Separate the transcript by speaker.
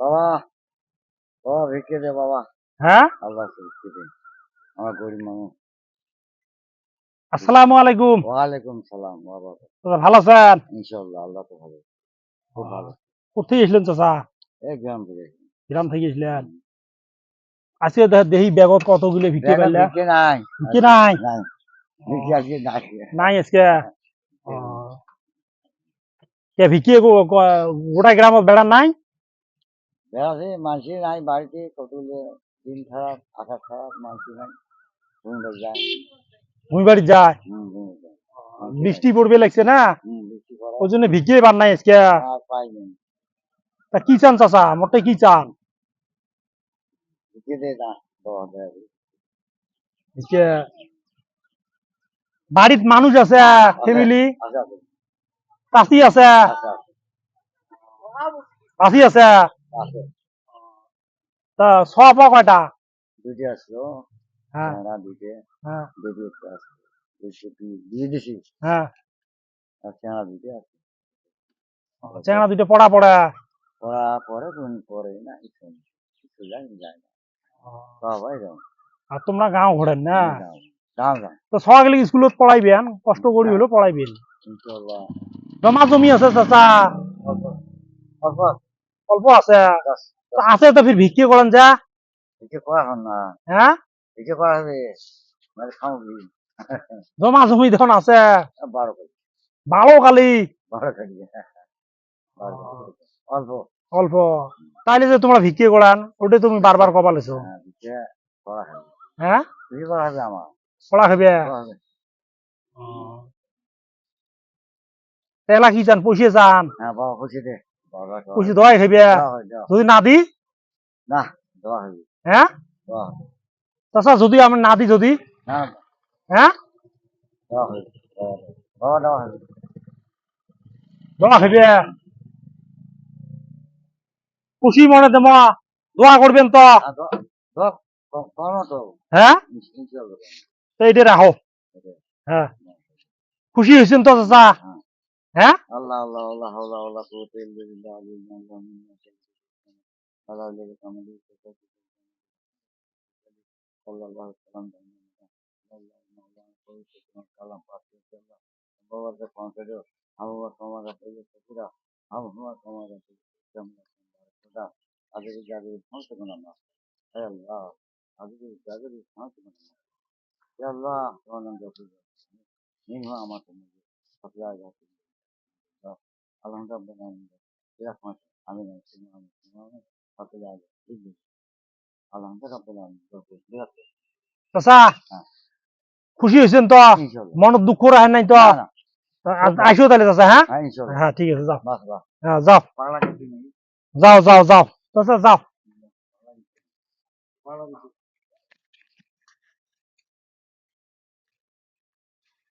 Speaker 1: বাবা বাবা ভিক্ষে দে বাবা।
Speaker 2: হ্যাঁ?
Speaker 1: আল্লাহ ভিক্ষে দে। আমার গরিব মানুষ।
Speaker 2: আসসালামু আলাইকুম।
Speaker 1: ওয়ালাইকুম সালাম বাবা।
Speaker 2: ভালো আছেন?
Speaker 1: ইনশাল্লাহ আল্লাহ তো ভালো। খুব ভালো।
Speaker 2: কোথায় গেছিলেন চাচা?
Speaker 1: এক গ্রাম থেকে।
Speaker 2: গ্রাম থেকে গেছিলেন আজকে দে- দেখি ব্যাগত কতগুলো ভিক্ষে পাইলে
Speaker 1: ভিক্ষে নাই।
Speaker 2: নাই?
Speaker 1: আজকে।
Speaker 2: কে ভিক্ষে গোটা গ্রামত বেড়া নাই?
Speaker 1: বেড়াতে মানুষই নাই বাড়িতে কতগুলো দিন খারাপ আকাশ খারাপ মানুষই নাই যায়।
Speaker 2: ভূমি বাড়ি যায়। বৃষ্টি পড়বে লাগছে না? ওই জন্য ভিক্ষে বার নাই আজকে? তা কি চান চাচা? মোটে কি চান
Speaker 1: ভিক্ষে দে না বাবা দয়া করে।
Speaker 2: আজকে বাড়িত মানুষ আছে ফ্যামিলি
Speaker 1: আচ্ছা
Speaker 2: আছে। চাষি আছে। তা সব কয়টা?
Speaker 1: আসলো
Speaker 2: হ্যাঁ। হ্যাঁ।
Speaker 1: দিয়ে দিছি
Speaker 2: হ্যাঁ।
Speaker 1: আর আছে।
Speaker 2: দুটো পড়া পড়া।
Speaker 1: পড়া পরে কোন পরে না কিছু না। কিছু যায়
Speaker 2: আর তোমরা গাঁও ঘোরেন না? তো সকালে স্কুলত পড়াইবেন কষ্ট করি হলেও পড়াইবেন জমা জমি আছে চাচা।
Speaker 1: অল্প।
Speaker 2: আছে। আছে তো ফির ভিক্ষে করেন যা।
Speaker 1: একে করা হন না।
Speaker 2: হ্যাঁ
Speaker 1: একে করা হবে। মানে খাও কি
Speaker 2: জমা জমি আছে।
Speaker 1: বারো
Speaker 2: খালি
Speaker 1: বারো কেজি বারো কেজি। অল্প।
Speaker 2: অল্প। তাইলে যে তোমরা ভিক্ষে করান ওটা তুমি বারবার কপালেছো।
Speaker 1: হ্যাঁ হবে
Speaker 2: হ্যাঁ পড়া খাবে তেলা কি চান পয়সা চান?
Speaker 1: হ্যাঁ
Speaker 2: পয়সা দোয়াই খাবে যদি না দি?
Speaker 1: না
Speaker 2: হ্যাঁ? যদি আমি না দি যদি? হ্যাঁ? দোয়া খাবে খুশি মনে দেমা দোয়া করবেন তো হ্যাঁ তো রাখো হ্যাঁ খুশি হয়েছেন তো চাচা হ্যাঁ
Speaker 1: আল্লাহ আল্লাহ তোমার তোমার কাছে কেমন খোদা আগে জাগে সমস্ত গুণ না। হে আল্লাহ আগে জাগে সমস্ত গুণ না। হে আল্লাহ তোমার নাম জপ নিন আমার তুমি সাপ্লাই আছে। আলহামদুলিল্লাহ এরকম আমি না সাপ্লাই আছে আলহামদুলিল্লাহ
Speaker 2: চাচা
Speaker 1: হ্যাঁ।
Speaker 2: খুশি হয়েছেন তো?
Speaker 1: ইনশাল্লাহ।
Speaker 2: মনত দুঃখ রাখে নাই তো?
Speaker 1: না, না,
Speaker 2: আসো তাহলে চাচা হ্যাঁ?
Speaker 1: হ্যাঁ
Speaker 2: হ্যাঁ ঠিক আছে যাও।
Speaker 1: বাস বাস
Speaker 2: হ্যাঁ যাও।
Speaker 1: নেই?
Speaker 2: যাও যাও যাও। চাচা যাও।